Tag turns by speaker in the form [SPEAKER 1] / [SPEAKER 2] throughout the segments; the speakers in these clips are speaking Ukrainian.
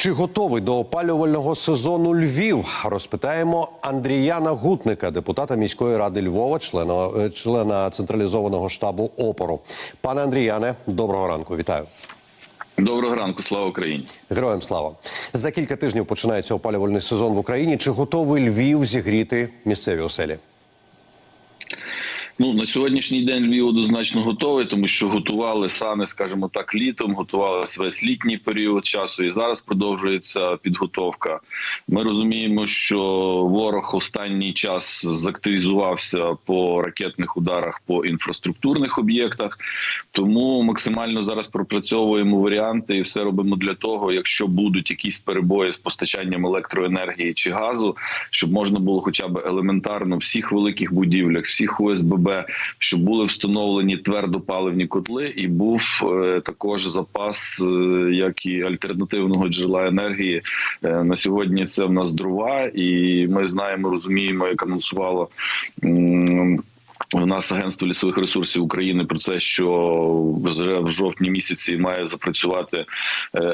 [SPEAKER 1] Чи готовий до опалювального сезону Львів? Розпитаємо Андріяна Гутника, депутата міської ради Львова, члена, е, члена централізованого штабу опору. Пане Андріяне, доброго ранку. Вітаю.
[SPEAKER 2] Доброго ранку, слава Україні.
[SPEAKER 1] Героям слава за кілька тижнів починається опалювальний сезон в Україні. Чи готовий Львів зігріти місцеві оселі?
[SPEAKER 2] Ну на сьогоднішній день Львів однозначно готовий, тому що готували сани, скажімо так, літом, готувалися весь літній період часу, і зараз продовжується підготовка. Ми розуміємо, що ворог останній час зактивізувався по ракетних ударах по інфраструктурних об'єктах, тому максимально зараз пропрацьовуємо варіанти і все робимо для того, якщо будуть якісь перебої з постачанням електроенергії чи газу, щоб можна було, хоча б елементарно, всіх великих будівлях, всіх ОСББ, щоб були встановлені твердопаливні котли, і був е, також запас, е, як і альтернативного джерела енергії. Е, на сьогодні це в нас дрова, і ми знаємо, розуміємо, як анонсувало. У нас агентство лісових ресурсів України про це, що вже в жовтні місяці має запрацювати е,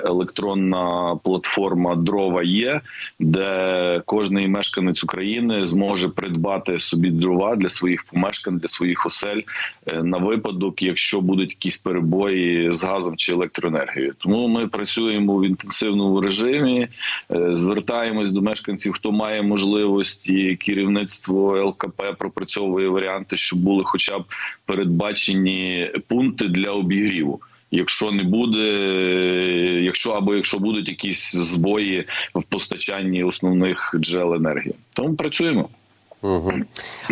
[SPEAKER 2] електронна платформа Дрова є, де кожний мешканець України зможе придбати собі дрова для своїх помешкань, для своїх осель е, на випадок, якщо будуть якісь перебої з газом чи електроенергією. Тому ми працюємо в інтенсивному режимі, е, звертаємось до мешканців, хто має можливості. Керівництво ЛКП пропрацьовує варіанти, щоб були хоча б передбачені пункти для обігріву. Якщо не буде, якщо або якщо будуть якісь збої в постачанні основних джерел енергії, тому працюємо.
[SPEAKER 1] Угу.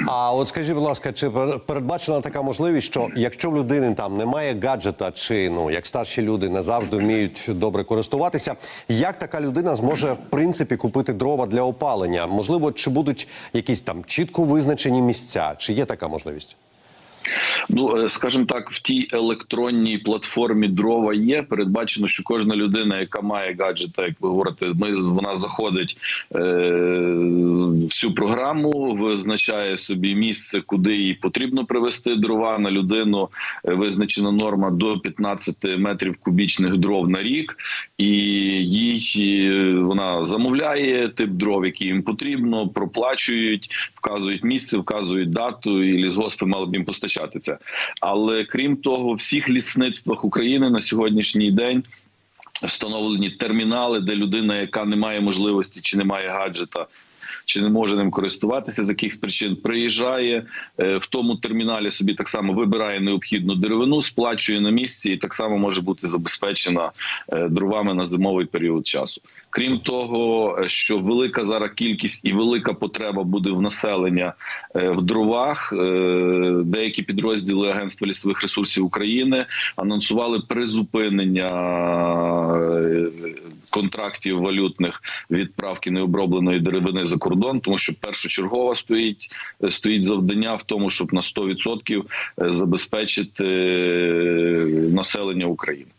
[SPEAKER 1] А от скажіть, будь ласка, чи пер- передбачена така можливість, що якщо в людини там немає гаджета, чи ну як старші люди не завжди вміють добре користуватися, як така людина зможе в принципі купити дрова для опалення? Можливо, чи будуть якісь там чітко визначені місця? Чи є така можливість?
[SPEAKER 2] Ну е, скажімо так, в тій електронній платформі дрова є. Передбачено, що кожна людина, яка має гаджета, як ви говорите, ми вона заходить е, всю програму, визначає собі місце, куди їй потрібно привезти дрова. На людину. е, Визначена норма до 15 метрів кубічних дров на рік, і їй е, вона замовляє тип дров, який їм потрібно, проплачують, вказують місце, вказують дату, і лісгоспи мали б їм постачати це. Але крім того, в всіх лісництвах України на сьогоднішній день. Встановлені термінали, де людина, яка не має можливості чи не має гаджета, чи не може ним користуватися з якихось причин, приїжджає е, в тому терміналі. Собі так само вибирає необхідну деревину, сплачує на місці, і так само може бути забезпечена е, дровами на зимовий період часу. Крім того, е, що велика зараз кількість і велика потреба буде в населення в дровах. Деякі підрозділи Агентства лісових ресурсів України анонсували призупинення контрактів валютних відправки необробленої деревини за кордон, тому що першочергово стоїть стоїть завдання в тому, щоб на 100% забезпечити е, населення України.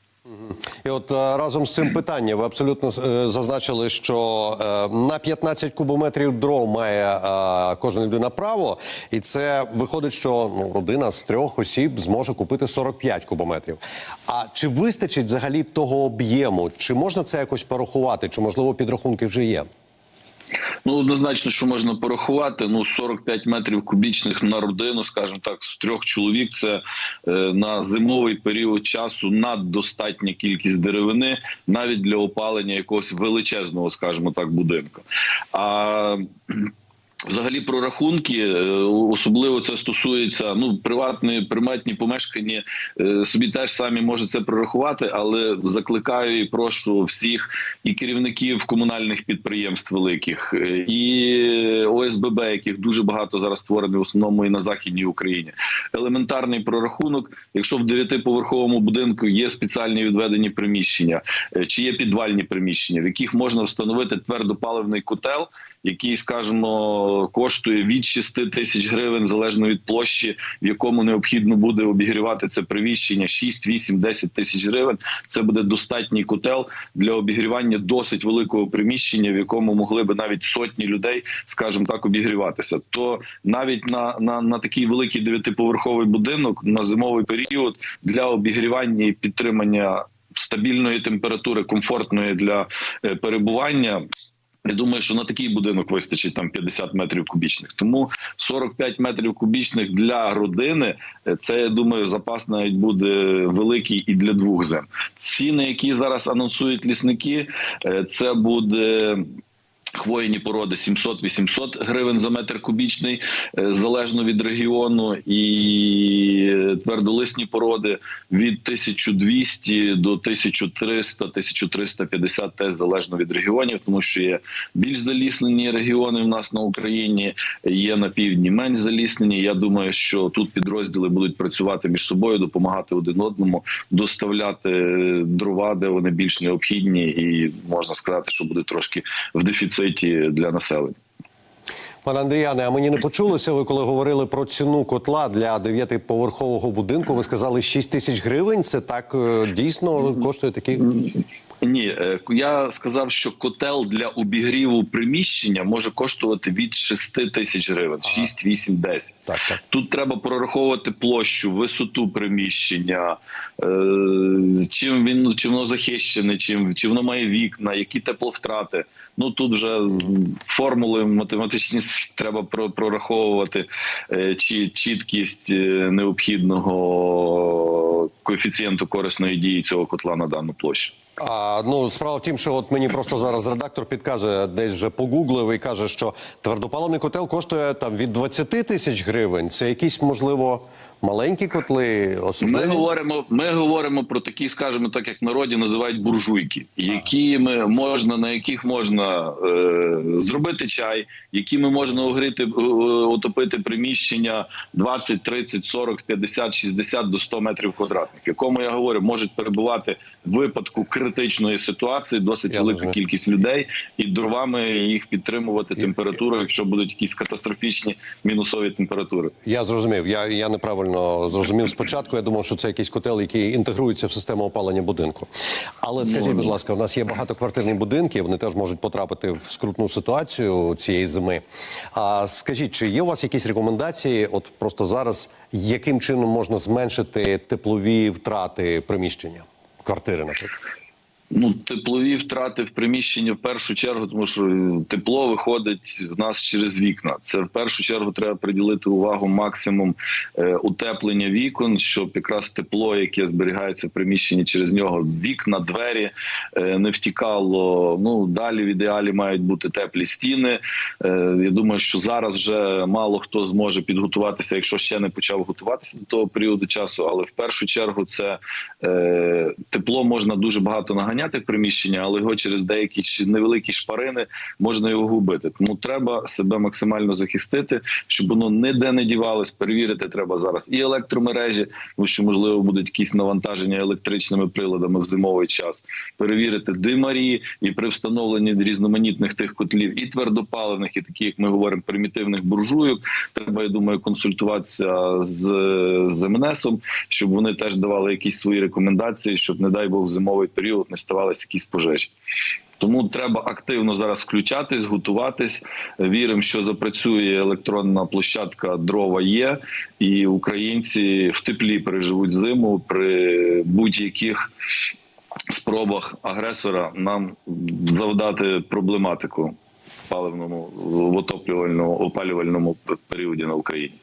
[SPEAKER 1] І от е, разом з цим питанням ви абсолютно е, зазначили, що е, на 15 кубометрів дров має кожна людина право, і це виходить, що ну, родина з трьох осіб зможе купити 45 кубометрів. А чи вистачить взагалі того об'єму? Чи можна це якось порахувати? Чи можливо підрахунки вже є?
[SPEAKER 2] Ну однозначно, що можна порахувати. Ну 45 метрів кубічних на родину, скажімо так, з трьох чоловік. Це е, на зимовий період часу наддостатня кількість деревини, навіть для опалення якогось величезного, скажімо так, будинку. А Взагалі про рахунки, е, особливо це стосується ну приватні приватні помешкання. е, Собі теж самі можуть це прорахувати, але закликаю і прошу всіх і керівників комунальних підприємств великих, е, і ОСББ, яких дуже багато зараз створені в основному і на західній Україні. Елементарний прорахунок. Якщо в дев'ятиповерховому будинку є спеціальні відведені приміщення, чи є підвальні приміщення, в яких можна встановити твердопаливний котел, який, скажімо, коштує від 6 тисяч гривень залежно від площі, в якому необхідно буде обігрівати це приміщення 6, 8, 10 тисяч гривень. Це буде достатній котел для обігрівання досить великого приміщення, в якому могли би навіть сотні людей, скажімо так, обігріватися. То навіть на, на, на такий великий дев'ятиповерховий будинок на зимовий період для обігрівання і підтримання стабільної температури, комфортної для е, перебування. Я думаю, що на такий будинок вистачить там 50 метрів кубічних. Тому 45 метрів кубічних для родини е, це я думаю, запас навіть буде великий і для двох зем. Ціни, які зараз анонсують лісники, е, це буде. Хвойні породи 700-800 гривень за метр кубічний, е, залежно від регіону, і твердолисні породи від 1200 до 1300-1350 теж залежно від регіонів, тому що є більш заліснені регіони в нас на Україні, є на півдні менш заліснені. Я думаю, що тут підрозділи будуть працювати між собою, допомагати один одному, доставляти дрова, де вони більш необхідні, і можна сказати, що буде трошки в дефіциті для населення.
[SPEAKER 1] Пане Андріяне, а мені не почулося. Ви коли говорили про ціну котла для дев'ятиповерхового будинку, ви сказали 6 тисяч гривень. Це так е, дійсно коштує такі.
[SPEAKER 2] Ні, е, я сказав, що котел для обігріву приміщення може коштувати від 6 тисяч гривень, 6, 8, 10.
[SPEAKER 1] Так, так.
[SPEAKER 2] Тут треба прораховувати площу, висоту приміщення, е, чим він чи воно захищене, чим чи воно має вікна, які тепловтрати. Ну тут вже формули математичні треба про- прораховувати, е, чи чіткість е, необхідного коефіцієнту корисної дії цього котла на дану площу.
[SPEAKER 1] А ну справа в тім, що от мені просто зараз редактор підказує, десь вже погуглив і каже, що твердопаливний котел коштує там від 20 тисяч гривень. Це якісь можливо маленькі котли,
[SPEAKER 2] Ми говоримо, ми говоримо про такі, скажімо так, як в народі називають буржуйки, якими можна на яких можна е, зробити чай, якими можна огріти, е, отопити приміщення 20, 30, 40, 50, 60 до 100 метрів квадратних. Якому я говорю, можуть перебувати в випадку критичної ситуації досить
[SPEAKER 1] Я
[SPEAKER 2] велика кількість людей, і дровами їх підтримувати температуру, якщо будуть якісь катастрофічні мінусові температури.
[SPEAKER 1] Я зрозумів. Я, я неправильно зрозумів спочатку. Я думав, що це якийсь котел, який інтегрується в систему опалення будинку. Але скажіть, будь ласка, у нас є багатоквартирні будинки. Вони теж можуть потрапити в скрутну ситуацію цієї зими. А скажіть, чи є у вас якісь рекомендації? От просто зараз яким чином можна зменшити теплові втрати приміщення квартири, наприклад?
[SPEAKER 2] Ну, теплові втрати в приміщенні в першу чергу, тому що е, тепло виходить в нас через вікна. Це в першу чергу треба приділити увагу максимум е, утеплення вікон, щоб якраз тепло, яке зберігається в приміщенні через нього, вікна, двері е, не втікало. Ну далі в ідеалі мають бути теплі стіни. Я думаю, що зараз вже мало хто зможе підготуватися, якщо ще не почав готуватися до того періоду часу. Але в першу чергу це тепло можна дуже багато наганяти в приміщення, але його через деякі невеликі шпарини можна його губити. Тому треба себе максимально захистити, щоб воно ніде не дівалось. Перевірити треба зараз і електромережі, тому що можливо будуть якісь навантаження електричними приладами в зимовий час. Перевірити димарі і при встановленні різноманітних тих котлів, і твердопаливних, і такі, як ми говоримо, примітивних буржуйок. Треба, я думаю, консультуватися з, з щоб вони теж давали якісь свої рекомендації, щоб, не дай Бог, зимовий період не ставалися якісь пожежі. Тому треба активно зараз включатись, готуватись. Віримо, що запрацює електронна площадка дрова є, і українці в теплі переживуть зиму при будь-яких спробах агресора нам завдати проблематику в паливному в отоплювальному опалювальному періоді на Україні.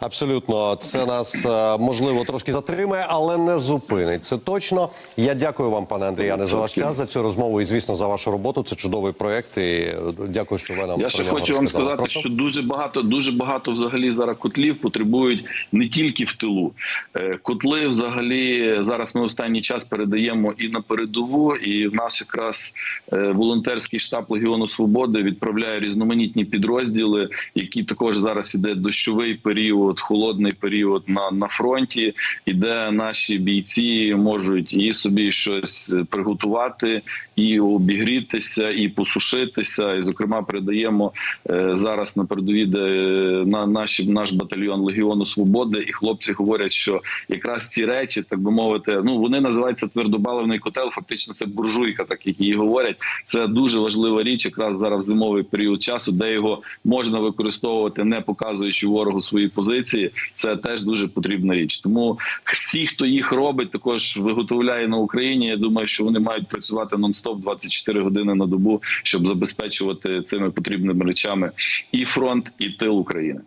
[SPEAKER 1] Абсолютно, це нас е, можливо трошки затримає, але не зупинить. Це точно. Я дякую вам, пане Андріяне, за ваш час за цю розмову і звісно за вашу роботу. Це чудовий проект. І е, дякую, що ви нам
[SPEAKER 2] Я ще хочу вам сказати,
[SPEAKER 1] Прошу.
[SPEAKER 2] що дуже багато, дуже багато взагалі зараз котлів потребують не тільки в тилу. Е, Котли взагалі зараз ми останній час передаємо і на передову, і в нас якраз волонтерський штаб Легіону Свободи відправляє різноманітні підрозділи, які також зараз іде дощовий період, холодний період на, на фронті, і де наші бійці можуть і собі щось приготувати, і обігрітися, і посушитися. І, зокрема, передаємо е, зараз на передові, де е, на наші наш батальйон Легіону Свободи, і хлопці говорять, що якраз ці речі, так би мовити, ну вони називаються твердобаливний котел. Фактично, це буржуйка, так як її говорять. Це дуже важлива річ, якраз зараз в зимовий період часу, де його можна використовувати, не показуючи ворогу свої позиції. Це теж дуже потрібна річ. Тому всі, хто їх робить, також виготовляє на Україні. Я думаю, що вони мають працювати нон-стоп 24 години на добу, щоб забезпечувати цими потрібними речами і фронт, і тил України.